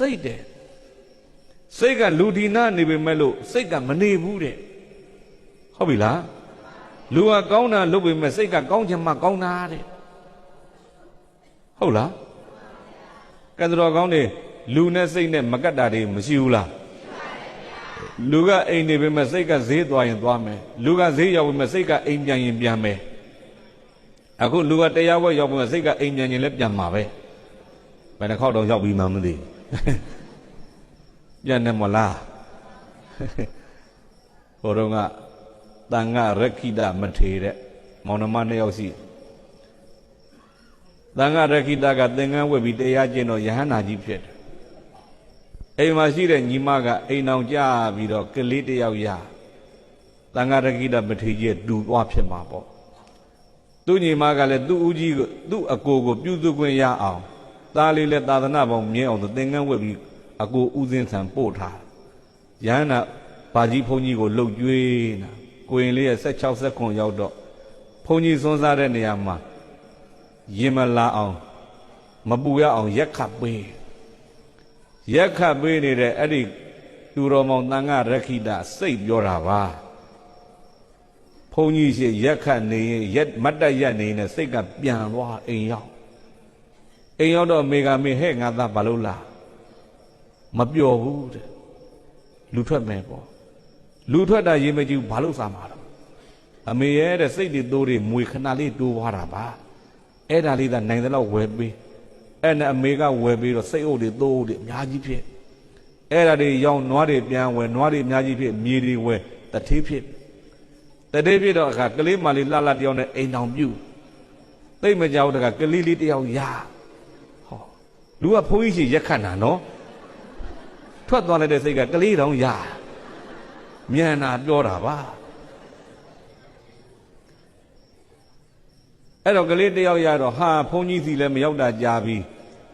စိတ်တဲ့စိတ်ကလူဒီနာနေပေမဲ့လို့စိတ်ကမနေဘူးတဲ့ဟုတ်ပြီလားလူကကောင်းတာလုပ်ပေမဲ့စိတ်ကကောင်းချင်မှကောင်းတာတဲ့ဟုတ်လားကဲတော်ကောင်းနေလူနဲ့စိတ်နဲ့မကတ်တာတွေမရှိဘူးလားလူကအိမ်နေပေမဲ့စိတ်ကဈေးသွားရင်သွားမယ်လူကဈေးရောက်ပေမဲ့စိတ်ကအိမ်ပြန်ရင်ပြန်မယ်အခုလူကတရားဝက်ရောက်ပေမဲ့စိတ်ကအိမ်ပြန်ရင်လည်းပြန်မှာပဲဘယ်နှခေါက်တော့ရောက်ပြီးမှမသိဘူး ပြန်နေမလားဟိုတော့ကတန်ဃရခိတမထေတဲ့မောင်နှမနှစ်ယောက်ရှိတန်ဃရခိတကသင်္ကန်းဝက်ပြီးတရားကျင့်တော့ယဟန္တာကြီးဖြစ်တယ်အိမ်မှာရှိတဲ့ညီမကအိမ်အောင်ကြပြီးတော့ကလေးတစ်ယောက်ရတန်ဃရခိတမထေကြီးတူသွားဖြစ်မှာပေါ့သူညီမကလည်းသူ့ဦးကြီးကိုသူ့အကိုကိုပြုစုခွင့်ရအောင် သားလေးလည်းသာသနာပေါင်းမြဲအောင်သင်္ကန်းဝက်ပြီးအကိုဦးစင်းဆန်ပို့ထားယဟန္တာဘာကြီးဘုန်းကြီးကိုလှုပ်ကြွေးနာကိုရင်လေးရဲ့16 19ရောက်တော့ဘုန်းကြီးစွန်းစားတဲ့နေရာမှာရင်မလာအောင်မပူရအောင်ရက်ခတ်ပေးရက်ခတ်ပေးနေတဲ့အဲ့ဒီသူတော်မောင်တန်ခရခိတစိတ်ပြောတာပါဘုန်းကြီးရှိရက်ခတ်နေရင်ရက်မတ်တက်ရက်နေရင်စိတ်ကပြန်သွားအိမ်ရောက် အိမ်ရောက်တော့မေကမေဟဲ့ငါသားဘာလို့လားမပျော်ဘူးတဲ့လူထွက်မယ်ပေါ့လူထွက်တာရေးမကြည့်ဘူးဘာလို့စားမှာတော့အမေရဲ့တဲ့စိတ်တွေတိုးတွေမွေခဏလေးတိုးသွားတာပါအဲ့ဒါလေးသာနိုင်တဲ့လောက်ဝယ်ပေးအဲ့နဲ့အမေကဝယ်ပေးတော့စိတ်အုပ်တွေတိုးတွေအများကြီးဖြစ်အဲ့ဒါတွေရောင်းနွားတွေပြန်ဝယ်နွားတွေအများကြီးဖြစ်မြေတွေဝယ်တထေးဖြစ်တထေးဖြစ်တော့အခါကလေးမလေးလှလှတယောက်နဲ့အိမ်တောင်ပြုတ်သိမ့်မကြောက်တကကလေးလေးတယောက်ရဟော လူကဘုန်းကြီးရှိရက်ခတ်တာနော်ထွက်သွားလိုက်တဲ့စိတ်ကကလေးတောင်ရမြန်နာပြောတာပါအဲ့တော့ကလေးတယောက်ရတော့ဟာဘုန်းကြီးစီလည်းမရောက်တာကြာပြီ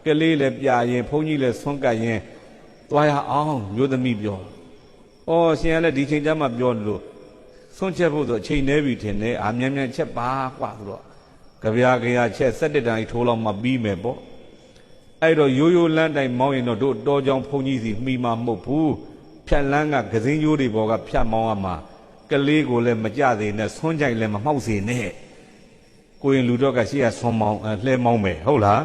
ကလေးလည်းပြရင်ဘုန်းကြီးလည်းဆွန့်ကပ်ရင်သွားရအောင်မျိုးသမီးပြောဩရှင်ကလည်းဒီချိန်ကျမှပြောလို့ဆွန့်ချက်ဖို့ဆိုအချိန်နေပြီထင်တယ်အာမြန်မြန်ချက်ပါกว่าဆိုတော့ကြပြာကြရာချက်၁၇တန်ထိုးလောက်မှပြီးမယ်ပေါ့ အဲ့တော့ရိုးရိုးလမ်းတိုင်းမောင်းရင်တော့တို့တော်ကြောင်ဘုန်းကြီးစီမှီမှာမဟုတ်ဘူးဖြတ်လန်းကကစင်းရိုးတွေပေါ်ကဖြတ်မောင်းရမှာကလေးကိုလည်းမကြသေးနဲ့ဆွန့်ကြိုက်လည်းမမှောက်စေနဲ့ကိုရင်လူတော့ကရှိရဆွန့်မောင်းလှဲမောင်းမယ်ဟုတ်လား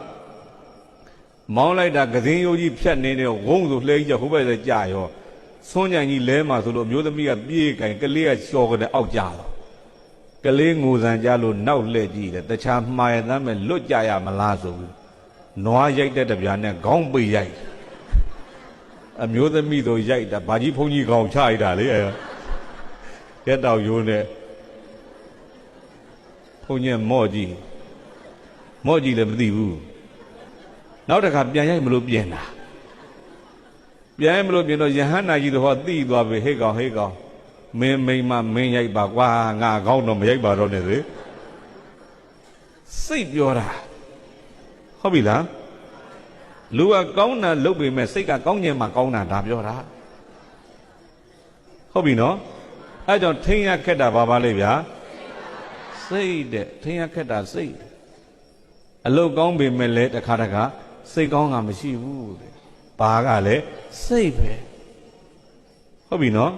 မောင်းလိုက်တာကစင်းရိုးကြီးဖြတ်နေတဲ့ဝုန်းဆိုလှဲကြီးဟိုဘက်လည်းကြာရောဆွန့်ကြိုင်ကြီးလဲမှာဆိုလို့အမျိုးသမီးကပြေးကင်ကလေးကလျှော်ကြတဲ့အောက်ကြတော့ကလေးငိုစံကြလို့နောက်လှည့်ကြည့်တယ်တခြားမှားရသမ်းမဲ့လွတ်ကြရမလားဆိုပြီး နွားရိုက်တဲ့တပြားနဲ့ခေါင်းပိတ်ရိုက်အမျိုးသမီးတို့ရိုက်တာဘာကြီးဖုန်းကြီးခေါင်းချရိုက်တာလေအဲရက်တောက်ရိုးနဲ့ဘုန်းကြီးမော့ကြီးမော့ကြီးလည်းမသိဘူးနောက်တစ်ခါပြန်ရိုက်မလို့ပြင်တာပြန်ရိုက်မလို့ပြင်တော့ယဟန္တာကြီးတော့ဟောသိသွားပြီဟဲ့ကောင်ဟဲ့ကောင်မင်းမိမမင်းရိုက်ပါကွာငါခေါင်းတော့မရိုက်ပါတော့နဲ့စေစိတ်ပြောတာ ဟုတ်ပြီလားလူကကောင်းတာလုပ်ပေမဲ့စိတ်ကကောင်းခြင်းမှကောင်းတာဒါပြောတာဟုတ်ပြီနော်အဲကြောင့်ထိန်ရခက်တာဘာပါလဲဗျာစိတ်တဲ့ထိန်ရခက်တာစိတ်အလုတ်ကောင်းပေမဲ့လည်းတစ်ခါတခါစိတ်ကောင်းတာမရှိဘူးတဲ့ဘာကလဲစိတ်ပဲဟုတ်ပြီနော်